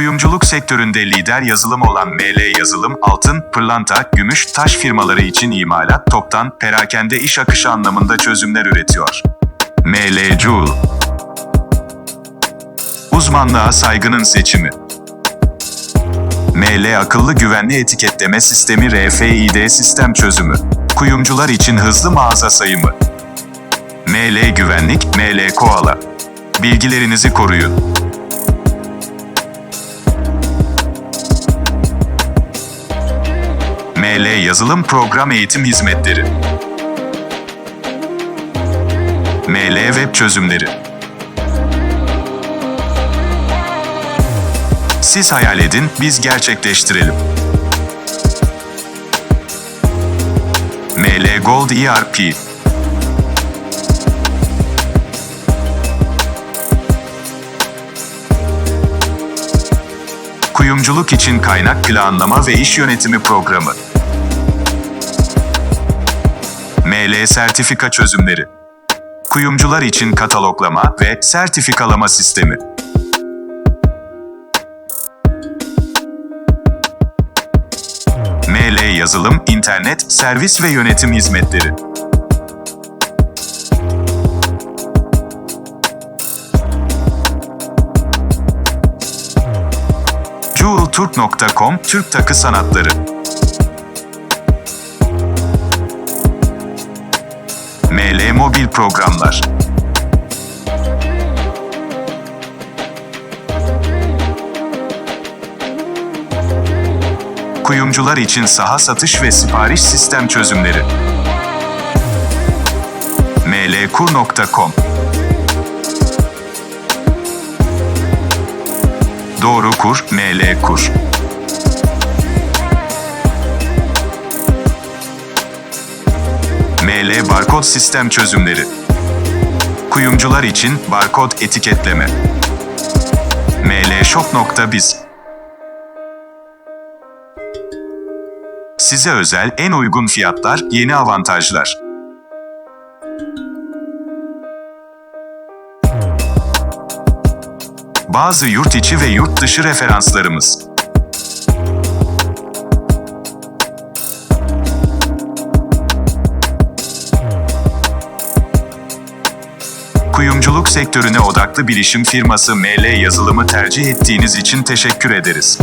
Kuyumculuk sektöründe lider yazılım olan ML Yazılım, altın, pırlanta, gümüş, taş firmaları için imalat, toptan, perakende iş akışı anlamında çözümler üretiyor. ML Joule. Uzmanlığa saygının seçimi. ML Akıllı Güvenli Etiketleme Sistemi RFID Sistem Çözümü. Kuyumcular için hızlı mağaza sayımı. ML Güvenlik, ML Koala. Bilgilerinizi koruyun. ML Yazılım Program Eğitim Hizmetleri ML Web Çözümleri Siz hayal edin, biz gerçekleştirelim. ML Gold ERP Kuyumculuk için kaynak planlama ve iş yönetimi programı. ML Sertifika Çözümleri. Kuyumcular için kataloglama ve sertifikalama sistemi. ML Yazılım, internet, servis ve yönetim hizmetleri. JewelTurk.com Türk Takı Sanatları ML Mobil Programlar. Kuyumcular için saha satış ve sipariş sistem çözümleri. Mlkur.com Doğru kur, ML kur. ML barkod sistem çözümleri. Kuyumcular için barkod etiketleme. mlshop.biz Size özel en uygun fiyatlar, yeni avantajlar. Bazı yurt içi ve yurt dışı referanslarımız. Kuyumculuk sektörüne odaklı bilişim firması ML Yazılımı tercih ettiğiniz için teşekkür ederiz.